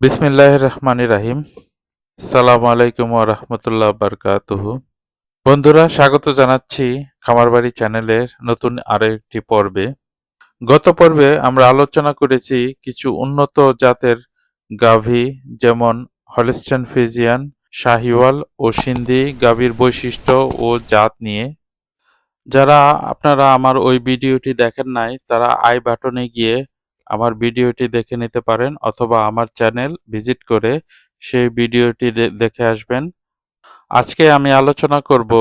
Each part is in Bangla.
বিসমিল্লাহ রহমান রাহিম। সালাম আলাইকুম রহমতুল্লাহ বারকাতুহু। বন্ধুরা, স্বাগত জানাচ্ছি খামারবাড়ি চ্যানেলের নতুন আরও একটি পর্বে। গত পর্বে আমরা আলোচনা করেছি কিছু উন্নত জাতের গাভী, যেমন হলিস্টান ফিজিয়ান শাহিওয়াল ও সিন্ধি গাভীর বৈশিষ্ট্য ও জাত নিয়ে। যারা আপনারা আমার ওই ভিডিওটি দেখেন নাই, তারা আই বাটনে গিয়ে আমার ভিডিওটি দেখে নিতে পারেন অথবা আমার চ্যানেল ভিজিট করে সেই ভিডিওটি দেখে আসবেন। আজকে আমি আলোচনা করব,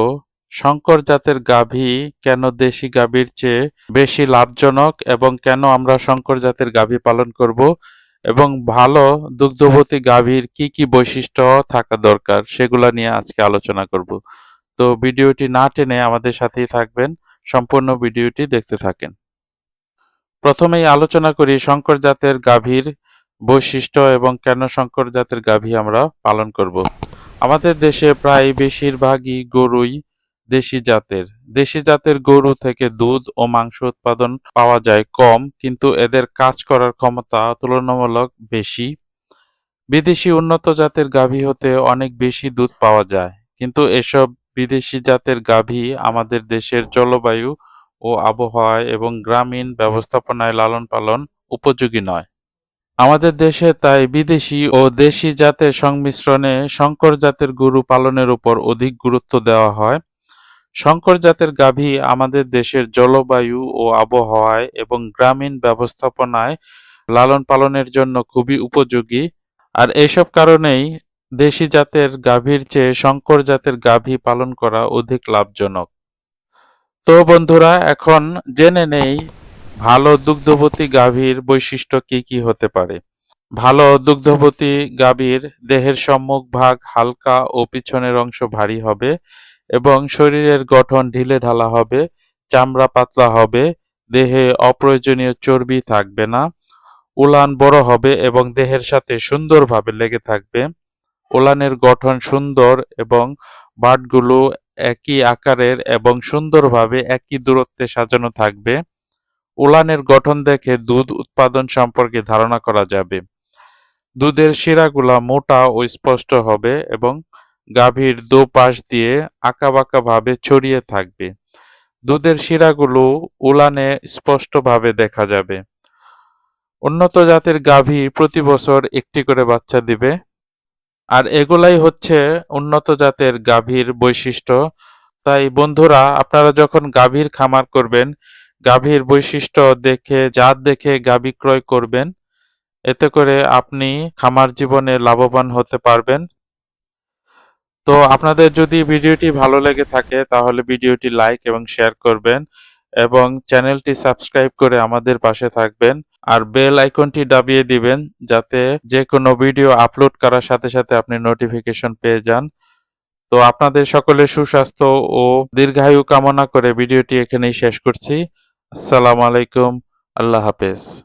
শঙ্কর জাতের গাভী কেন দেশি গাভীর চেয়ে বেশি লাভজনক এবং কেন আমরা শঙ্কর জাতের গাভী পালন করব এবং ভালো দুগ্ধবতী গাভীর কি কি বৈশিষ্ট্য থাকা দরকার সেগুলা নিয়ে আজকে আলোচনা করব। তো ভিডিওটি না টেনে আমাদের সাথেই থাকবেন, সম্পূর্ণ ভিডিওটি দেখতে থাকেন। প্রথমেই আলোচনা করি শঙ্কর জাতের গাভীর বৈশিষ্ট্য এবং কেন শঙ্কর জাতের গাভী আমরা পালন করব। আমাদের দেশে প্রায় বেশিরভাগই গরুই দেশি জাতের। দেশি জাতের গরু থেকে দুধ ও মাংস উৎপাদন পাওয়া যায় কম, কিন্তু এদের কাজ করার ক্ষমতা তুলনামূলক বেশি। বিদেশি উন্নত জাতের গাভী হতে অনেক বেশি দুধ পাওয়া যায়, কিন্তু এসব বিদেশি জাতের গাভী আমাদের দেশের জলবায়ু ও আবহাওয়ায় এবং গ্রামীণ ব্যবস্থাপনায় লালন পালন উপযোগী নয়। আমাদের দেশে তাই বিদেশি ও দেশি জাতের সংমিশ্রণে শঙ্কর জাতের গরু পালনের উপর অধিক গুরুত্ব দেওয়া হয়। শঙ্কর জাতের গাভী আমাদের দেশের জলবায়ু ও আবহাওয়ায় এবং গ্রামীণ ব্যবস্থাপনায় লালন পালনের জন্য খুবই উপযোগী। আর এইসব কারণেই দেশি জাতের গাভীর চেয়ে শঙ্কর জাতের গাভী পালন করা অধিক লাভজনক। তো বন্ধুরা, এখন জেনে নেই ভালো দুগ্ধবতী গাভীর বৈশিষ্ট্য কি কি হতে পারে। ভালো দুগ্ধবতী গাভীর দেহের সম্মুখ ভাগ হালকা ও পিছনের অংশ ভারী হবে। এবং শরীরের গঠন ঢিলে ঢালা হবে, চামড়া পাতলা হবে, দেহে অপ্রয়োজনীয় চর্বি থাকবে না, উলান বড় হবে এবং দেহের সাথে সুন্দরভাবে লেগে থাকবে। উলানের গঠন সুন্দর এবং বাটগুলো একই আকারের এবং সুন্দরভাবে একই দূরত্বে সাজানো থাকবে। উলানের গঠন দেখে দুধ উৎপাদন সম্পর্কে ধারণা করা যাবে। দুধের শিরাগুলা মোটা ও স্পষ্ট হবে এবং গাভীর দো পাশ দিয়ে আঁকাবাঁকা ভাবে ছড়িয়ে থাকবে। দুধের শিরাগুলো উলানে স্পষ্টভাবে দেখা যাবে। উন্নত জাতের গাভী প্রতি বছর একটি করে বাচ্চা দিবে। আর এগুলাই হচ্ছে উন্নত জাতের গাভীর বৈশিষ্ট্য। তাই বন্ধুরা, আপনারা যখন গাভীর খামার করবেন, গাভীর বৈশিষ্ট্য দেখে, জাত দেখে গাভী ক্রয় করবেন। এতে করে আপনি খামার জীবনে লাভবান হতে পারবেন। তো আপনাদের যদি ভিডিওটি ভালো লেগে থাকে, তাহলে ভিডিওটি লাইক এবং শেয়ার করবেন এবং চ্যানেলটি সাবস্ক্রাইব করে আমাদের পাশে থাকবেন আর বেল আইকনটি দাবিয়ে দিবেন যাতে যে কোনো ভিডিও আপলোড করার সাথে সাথে আপনি নোটিফিকেশন পেয়ে যান। তো আপনাদের সকলের সুস্বাস্থ্য ও দীর্ঘায়ু কামনা করে ভিডিওটি এখানেই শেষ করছি। আসসালামু আলাইকুম। আল্লাহ হাফেজ।